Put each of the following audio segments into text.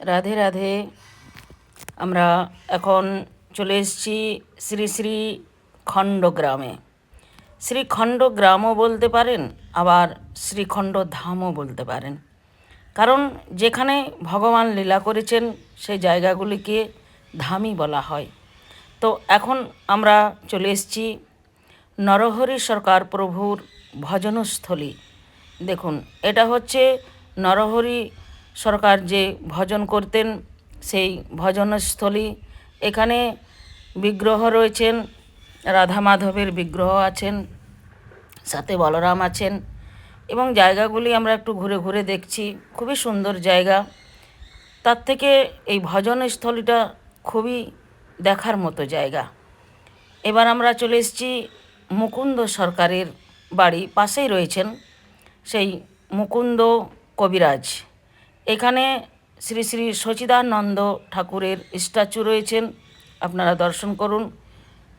রাধে রাধে। আমরা এখন চলে এসেছি শ্রী শ্রী খণ্ডগ্রামে। শ্রীখণ্ড গ্রামও বলতে পারেন, আবার শ্রীখণ্ড ধামও বলতে পারেন। কারণ যেখানে ভগবান লীলা করেছেন, সেই জায়গাগুলিকে ধামই বলা হয়। তো এখন আমরা চলে এসেছি নরহরি সরকার প্রভুর ভজনস্থলী। দেখুন, এটা হচ্ছে নরহরি সরকার যে ভজন করতেন, সেই ভজনস্থলী এখানে বিগ্রহ রয়েছেন, রাধা মাধবের বিগ্রহ আছেন, সাথে বলরাম আছেন এবং জায়গাগুলি আমরা একটু ঘুরে ঘুরে দেখছি, খুবই সুন্দর জায়গা। তার থেকে এই ভজনস্থলীটা খুবই দেখার মতো জায়গা। এবার আমরা চলে এসেছি মুকুন্দ সরকারের বাড়ি, পাশেই রয়েছেন সেই মুকুন্দ কবিরাজ। এখানে শ্রী শ্রী সচিদানন্দ ঠাকুরের স্ট্যাচু রয়েছেন, আপনারা দর্শন করুন।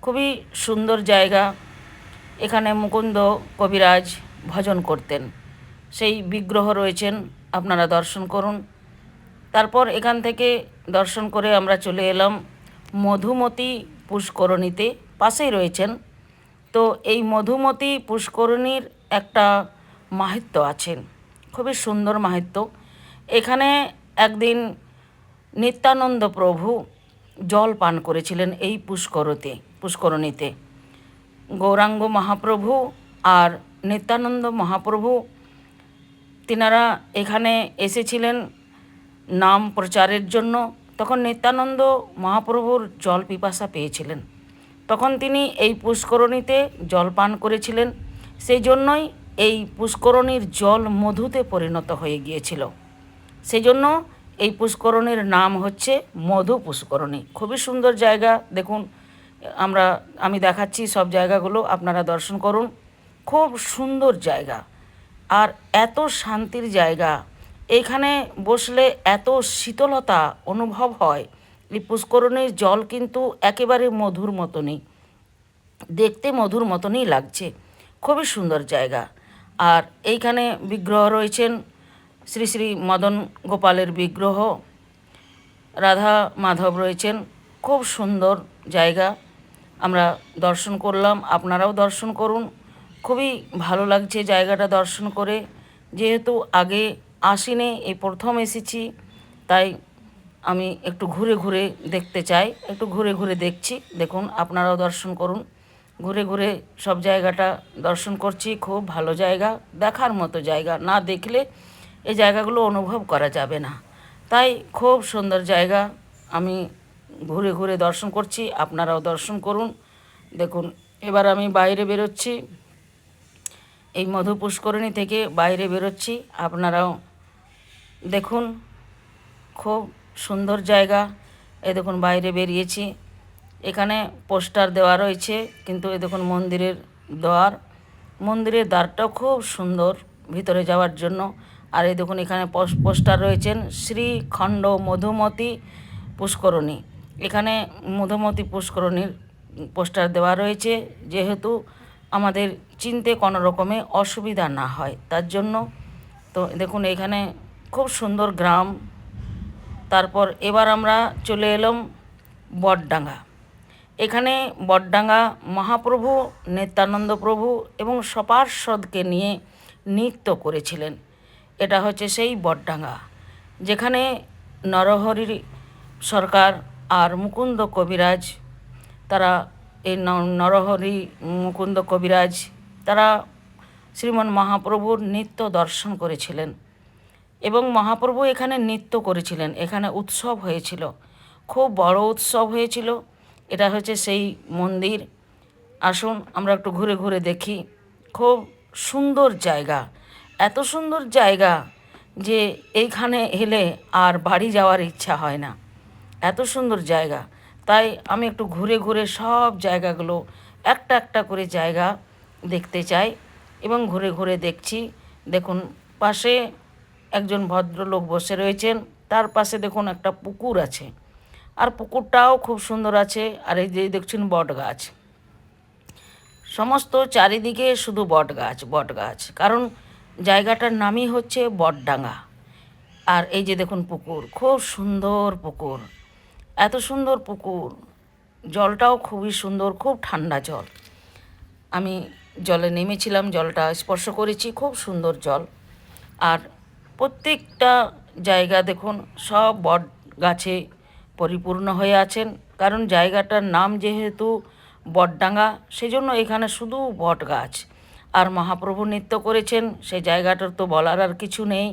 খুবই সুন্দর জায়গা। এখানে মুকুন্দ কবিরাজ ভজন করতেন। সেই বিগ্রহ রয়েছেন, আপনারা দর্শন করুন। তারপর এখান থেকে দর্শন করে আমরা চলে এলাম মধুমতি পুষ্করণীতে, পাশেই রয়েছেন। তো এই মধুমতি পুষ্করণীর একটা মাহাত্ম্য আছেন, খুবই সুন্দর মাহাত্ম্য এখানে একদিন নিত্যানন্দ প্রভু জল পান করেছিলেন এই পুষ্করতে, পুষ্করণীতে। গৌরাঙ্গ মহাপ্রভু আর নিত্যানন্দ মহাপ্রভু তিনারা এখানে এসেছিলেন নাম প্রচারের জন্য। তখন নিত্যানন্দ মহাপ্রভুর জল পিপাসা পেয়েছিলেন। তখন তিনি এই পুষ্করণীতে জল পান করেছিলেন। সেই জন্যই এই পুষ্করণীর জল মধুতে পরিণত হয়ে গিয়েছিল। সেই জন্য এই পুষ্করণীর নাম হচ্ছে মধু পুষ্করণী। খুবই সুন্দর জায়গা, দেখুন, আমরা, আমি দেখাচ্ছি সব জায়গাগুলো, আপনারা দর্শন করুন। খুব সুন্দর জায়গা। আর এত শান্তির জায়গা। এইখানে বসলে এত শীতলতা অনুভব হয়। এই পুষ্করণীর জল কিন্তু একেবারে মধুর মতনই। দেখতে মধুর মতনই লাগছে। খুবই সুন্দর জায়গা। আর এইখানে বিগ্রহ রয়েছেন শ্রী শ্রী মদন গোপালের বিগ্রহ, রাধা মাধব রয়েছেন। খুব সুন্দর জায়গা। আমরা দর্শন করলাম, আপনারাও দর্শন করুন। খুবই ভালো লাগছে জায়গাটা দর্শন করে। যেহেতু আগে আসিনি এই প্রথম এসেছি, তাই আমি একটু ঘুরে ঘুরে দেখতে চাই। একটু ঘুরে ঘুরে দেখছি, দেখুন, আপনারাও দর্শন করুন। ঘুরে ঘুরে সব জায়গাটা দর্শন করছি, খুব ভালো জায়গা। দেখার মতো জায়গা না দেখলে এই জায়গাগুলো অনুভব করা যাবে না। তাই খুব সুন্দর জায়গা। আমি ঘুরে ঘুরে দর্শন করছি, আপনারাও দর্শন করুন। দেখুন, এবার আমি বাইরে বেরোচ্ছি। এই মধু পুষ্করণী থেকে বাইরে বেরোচ্ছি। আপনারাও দেখুন, খুব সুন্দর জায়গা। এ দেখুন, বাইরে বেরিয়েছি। এখানে পোস্টার দেওয়া রয়েছে, কিন্তু এ দেখুন, মন্দিরের দ্বার। মন্দিরের দ্বারটাও খুব সুন্দর ভিতরে যাওয়ার জন্য। আর এই দেখুন এখানে পোস্টার রয়েছেন শ্রীখণ্ড মধুমতি পুষ্করণী। এখানে মধুমতি পুষ্করণীর পোস্টার দেওয়া রয়েছে যেহেতু আমাদের চিনতে কোনো রকমে অসুবিধা না হয়, তার জন্য তো দেখুন এখানে খুব সুন্দর গ্রাম। তারপর এবার আমরা চলে এলাম বটডাঙ্গা। এখানে বটডাঙ্গা মহাপ্রভু, নিত্যানন্দ প্রভু এবং সপার্ষদকে নিয়ে নৃত্য করেছিলেন। এটা হচ্ছে সেই বটডাঙ্গা। যেখানে নরহরি সরকার আর মুকুন্দ কবিরাজ, তারা এই নরহরি, মুকুন্দ কবিরাজ, তারা শ্রীমন মহাপ্রভুর নৃত্য দর্শন করেছিলেন এবং মহাপ্রভু এখানে নৃত্য করেছিলেন, এখানে উৎসব হয়েছিল। খুব বড় উৎসব হয়েছিল, এটা হচ্ছে সেই মন্দির। আসুন, আমরা একটু ঘুরে ঘুরে দেখি। খুব সুন্দর জায়গা। এত সুন্দর জায়গা যে এইখানে এলে আর বাড়ি যাওয়ার ইচ্ছা হয় না। এত সুন্দর জায়গা। তাই আমি একটু ঘুরে ঘুরে সব জায়গাগুলো একটা একটা করে জায়গা দেখতে চাই এবং ঘুরে ঘুরে দেখছি। দেখুন, পাশে একজন ভদ্রলোক বসে রয়েছেন, তার পাশে দেখুন একটা পুকুর আছে। আর পুকুরটাও খুব সুন্দর আছে। আর এই যে দেখছেন বট গাছ। সমস্ত চারিদিকে শুধু বট গাছ বট গাছ। কারণ জায়গাটার নামই হচ্ছে বটডাঙ্গা। আর এই যে দেখুন পুকুর, খুব সুন্দর পুকুর। এত সুন্দর পুকুর, জলটাও খুবই সুন্দর, খুব ঠান্ডা জল। আমি জলে নেমেছিলাম, জলটা স্পর্শ করেছি, খুব সুন্দর জল। আর প্রত্যেকটা জায়গা দেখুন, সব বট গাছে পরিপূর্ণ হয়ে আছেন। কারণ জায়গাটার নাম যেহেতু বটডাঙ্গা, সেজন্য এখানে শুধু বট গাছ। আর মহাপ্রভু নৃত্য করেছেন সেই জায়গাটার তো বলার আর কিছু নেই।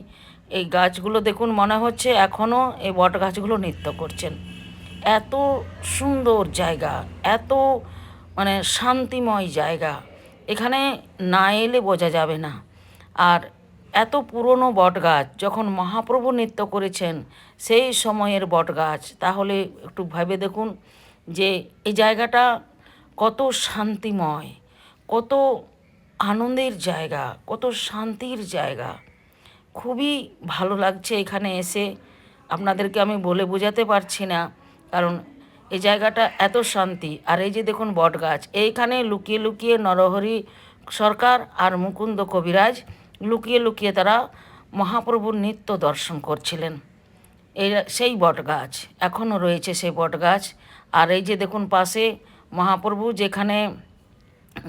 এই গাছগুলো দেখুন, মনে হচ্ছে এখনও এই বট গাছগুলো নৃত্য করছেন। এত সুন্দর জায়গা, এত মানে শান্তিময় জায়গা। এখানে না এলে বোঝা যাবে না। আর এত পুরনো বট গাছ, যখন মহাপ্রভু নৃত্য করেছেন, সেই সময়ের বট গাছ, তাহলে একটু ভেবে দেখুন যে এই জায়গাটা কত শান্তিময়, কত আনন্দের জায়গা, কত শান্তির জায়গা। খুবই ভালো লাগছে এখানে এসে। আপনাদেরকে আমি বলে বোঝাতে পারছি না, কারণ এই জায়গাটা এত শান্তি। আর এই যে দেখুন বট গাছ এইখানে লুকিয়ে লুকিয়ে নরহরি সরকার আর মুকুন্দ কবিরাজ লুকিয়ে লুকিয়ে তারা মহাপ্রভুর নিত্য দর্শন করছিলেন। এই সেই বট গাছ এখনও রয়েছে সেই বট গাছ আর এই যে দেখুন পাশে মহাপ্রভু যেখানে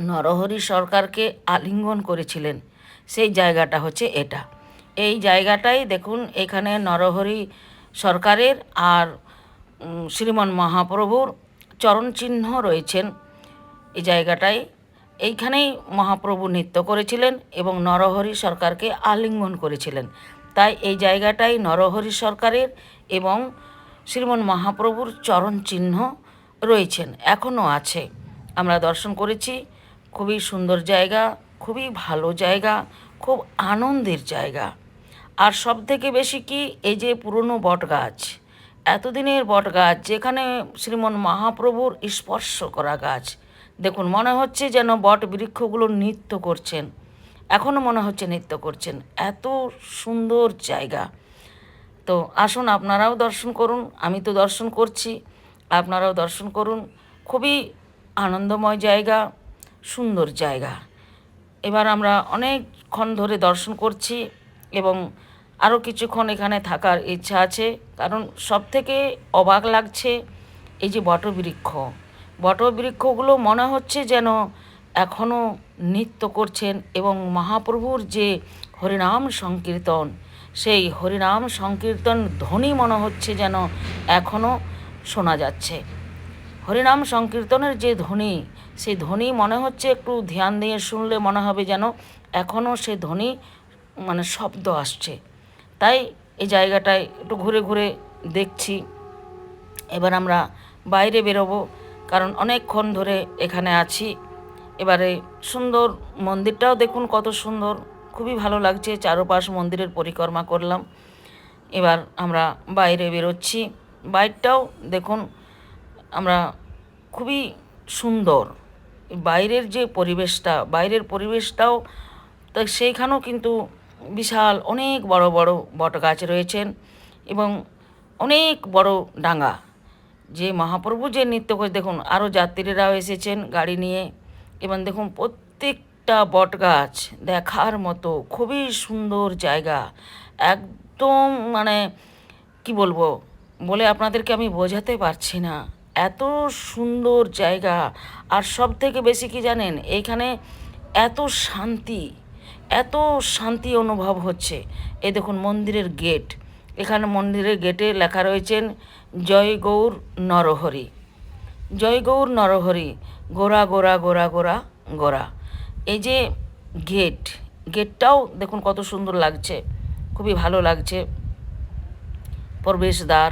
নরহরি সরকারকে আলিঙ্গন করেছিলেন। সেই জায়গাটা হচ্ছে এটা। এই জায়গাটাই দেখুন, এখানে নরহরি সরকারের আর শ্রীমন মহাপ্রভুর চরণ চিহ্ন রয়েছেন। এই জায়গাটায় এইখানেই মহাপ্রভু নৃত্য করেছিলেন এবং নরহরি সরকারকে আলিঙ্গন করেছিলেন। তাই এই জায়গাটাই নরহরি সরকারের এবং শ্রীমন মহাপ্রভুর চরণ চিহ্ন রয়েছেন, এখনও আছে। আমরা দর্শন করেছি খুবই সুন্দর জায়গা, খুবই ভালো জায়গা, খুব আনন্দের জায়গা। আর সব থেকে বেশি কি এই যে পুরনো বট গাছ এতদিনের বট গাছ যেখানে শ্রীমন মহাপ্রভুর স্পর্শ করা গাছ, দেখুন মনে হচ্ছে যেন বট বৃক্ষগুলো নৃত্য করছেন এখনও মনে হচ্ছে নৃত্য করছেন, এত সুন্দর জায়গা। তো আসুন আপনারাও দর্শন করুন, আমি তো দর্শন করছি, আপনারাও দর্শন করুন, খুবই আনন্দময় জায়গা। সুন্দর জায়গা। এবার আমরা অনেকক্ষণ ধরে দর্শন করছি এবং আরও কিছুক্ষণ এখানে থাকার ইচ্ছা আছে, কারণ সব থেকে অবাক লাগছে এই যে বটবৃক্ষ। বটবৃক্ষগুলো মনে হচ্ছে যেন এখনও নৃত্য করছেন এবং মহাপ্রভুর যে হরিনাম সংকীর্তন, সেই হরিনাম সংকীর্তন ধ্বনি মনে হচ্ছে যেন এখনও শোনা যাচ্ছে। হরিনাম সংকীর্তনের যে ধ্বনি সেই ধ্বনি মনে হচ্ছে একটু ধ্যান দিয়ে শুনলে মনে হবে যেন এখনও সে ধ্বনি মানে শব্দ আসছে। তাই এই জায়গাটায় একটু ঘুরে ঘুরে দেখছি। এবার আমরা বাইরে বেরোবো, কারণ অনেকক্ষণ ধরে এখানে আছি। এবারে সুন্দর মন্দিরটাও দেখুন কত সুন্দর, খুবই ভালো লাগছে, চারপাশ মন্দিরের পরিক্রমা করলাম। এবার আমরা বাইরে বেরোচ্ছি। বাইরটাও দেখুন, আমরা খুবই সুন্দর। বাইরের যে পরিবেশটা, বাইরের পরিবেশটাও, তা সেইখানেও কিন্তু বিশাল অনেক বড় বড় বট গাছ রয়েছেন এবং অনেক বড় ডাঙ্গা। যে মহাপ্রভু যে নৃত্য করে, দেখুন, আরও যাত্রীরাও এসেছেন গাড়ি নিয়ে এবং দেখুন, প্রত্যেকটা বট গাছ দেখার মতো খুবই সুন্দর জায়গা। একদম মানে কি বলব, বলে আপনাদেরকে আমি বোঝাতে পারছি না। এত সুন্দর জায়গা আর সব থেকে বেশি কি জানেন? এইখানে এত শান্তি এত শান্তি অনুভব হচ্ছে। এই দেখুন মন্দিরের গেট। এখানে মন্দিরের গেটে লেখা রয়েছেন, জয় গৌর নরহরি। জয় গৌর নরহরি, গোরা গোরা গোরা গোরা গোরা। এই যে গেট, গেটটাও দেখুন কত সুন্দর লাগছে। খুবই ভালো লাগছে। প্রবেশদ্বার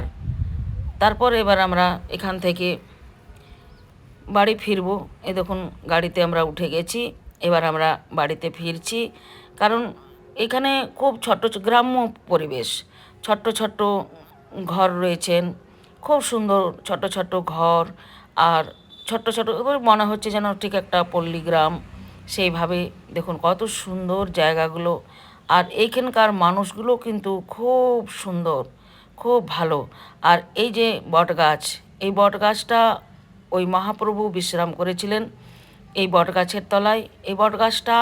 তারপর এবার আমরা এখান থেকে বাড়ি ফিরবো। এ দেখুন, গাড়িতে আমরা উঠে গেছি, এবার আমরা বাড়িতে ফিরছি। কারণ এখানে খুব ছোট্ট গ্রাম্য পরিবেশ, ছোট্ট ছোট্ট ঘর রয়েছেন, খুব সুন্দর ছোট ছোট ঘর, আর ছোট্ট ছোট মনে হচ্ছে যেন ঠিক একটা পল্লী গ্রাম সেইভাবে দেখুন কত সুন্দর জায়গাগুলো, আর এইখানকার মানুষগুলো কিন্তু খুব সুন্দর। খুব ভালো। আর এই যে বট গাছ এই বট গাছটা ওই মহাপ্রভু বিশ্রাম করেছিলেন এই বট গাছের তলায়। এই বট গাছটা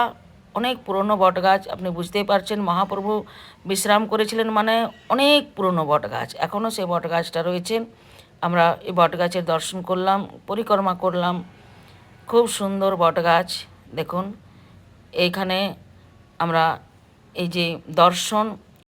অনেক পুরনো বট গাছ আপনি বুঝতেই পারছেন, মহাপ্রভু বিশ্রাম করেছিলেন মানে অনেক পুরনো বট গাছ এখনও সেই বট গাছটা রয়েছে। আমরা এই বট গাছের দর্শন করলাম, পরিক্রমা করলাম। খুব সুন্দর বট গাছ দেখুন। এইখানে আমরা এই যে দর্শন